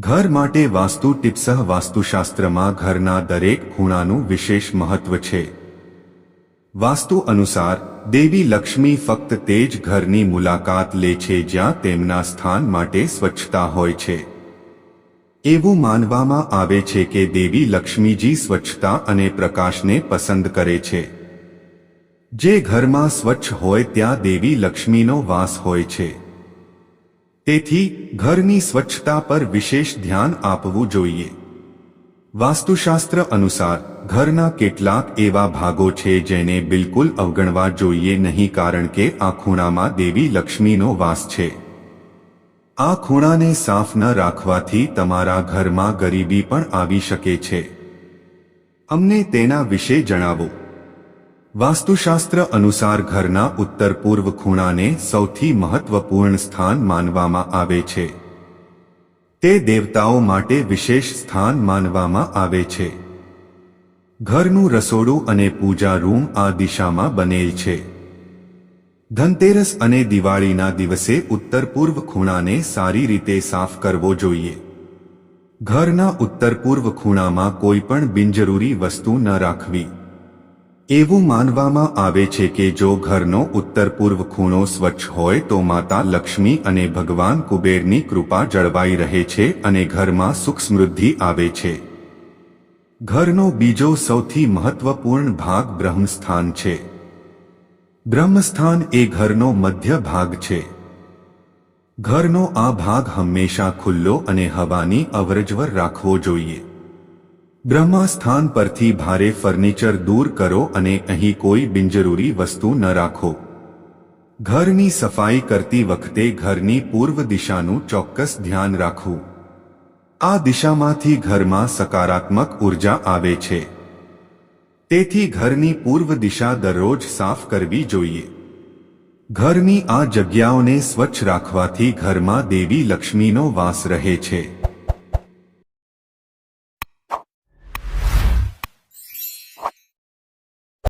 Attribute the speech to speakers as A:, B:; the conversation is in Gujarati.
A: ઘર માટે વાસ્તુ ટિપ્સહ વાસ્તુશાસ્ત્રમાં ઘરના દરેક ખૂણાનું વિશેષ મહત્વ છે. વાસ્તુ અનુસાર, દેવી લક્ષ્મી ફક્ત તે જ ઘરની મુલાકાત લે છે જ્યાં તેમના સ્થાન માટે સ્વચ્છતા હોય છે. એવું માનવામાં આવે છે કે દેવી લક્ષ્મીજી સ્વચ્છતા અને પ્રકાશને પસંદ કરે છે. જે ઘરમાં સ્વચ્છ હોય ત્યાં દેવી લક્ષ્મીનો વાસ હોય છે. તેથી ઘરની સ્વચ્છતા પર વિશેષ ધ્યાન આપવું જોઈએ. વાસ્તુશાસ્ત્ર અનુસાર, ઘરના કેટલાક એવા ભાગો છે જેને બિલકુલ અવગણવા જોઈએ નહીં કારણ કે આ ખૂણામાં દેવી લક્ષ્મીનો વાસ છે. આ ખૂણાને સાફ ન રાખવાથી તમારા ઘરમાં ગરીબી પણ આવી શકે છે. અમને તેના વિશે જણાવો. વાસ્તુશાસ્ત્ર અનુસાર ઘરના ઉત્તર પૂર્વ ખૂણાને સૌથી મહત્વપૂર્ણ સ્થાન માનવામાં આવે છે. તે દેવતાઓ માટે વિશેષ સ્થાન માનવામાં આવે છે. ઘરનું રસોડું અને પૂજા રૂમ આ દિશામાં બનેલ છે. ધનતેરસ અને દિવાળીના દિવસે ઉત્તર પૂર્વ ખૂણાને સારી રીતે સાફ કરવો જોઈએ. ઘરના ઉત્તર પૂર્વ ખૂણામાં કોઈ પણ બિનજરૂરી વસ્તુ ન રાખવી. એવું માનવામાં આવે છે કે જો ઘરનો ઉત્તર પૂર્વ ખૂણો સ્વચ્છ હોય તો માતા લક્ષ્મી અને ભગવાન કુબેરની કૃપા જળવાઈ રહે છે અને ઘરમાં સુખ સમૃદ્ધિ આવે છે. ઘરનો બીજો સૌથી મહત્વપૂર્ણ ભાગ બ્રહ્મસ્થાન છે. બ્રહ્મસ્થાન એ ઘરનો મધ્ય ભાગ છે. ઘરનો આ ભાગ હંમેશા ખુલ્લો અને હવાની અવરજવર રાખવો જોઈએ. બ્રહ્મા સ્થાન પરથી ભારે ફર્નિચર દૂર કરો અને અહીં કોઈ બિનજરૂરી વસ્તુ ન રાખો. ઘરની સફાઈ કરતી વખતે ઘરની પૂર્વ દિશાનું ચોક્કસ ધ્યાન રાખવું. આ દિશામાંથી ઘરમાં સકારાત્મક ઊર્જા આવે છે. તેથી ઘરની પૂર્વ દિશા દરરોજ સાફ કરવી જોઈએ. ઘરની આ જગ્યાઓને સ્વચ્છ રાખવાથી ઘરમાં દેવી લક્ષ્મીનો વાસ રહે છે.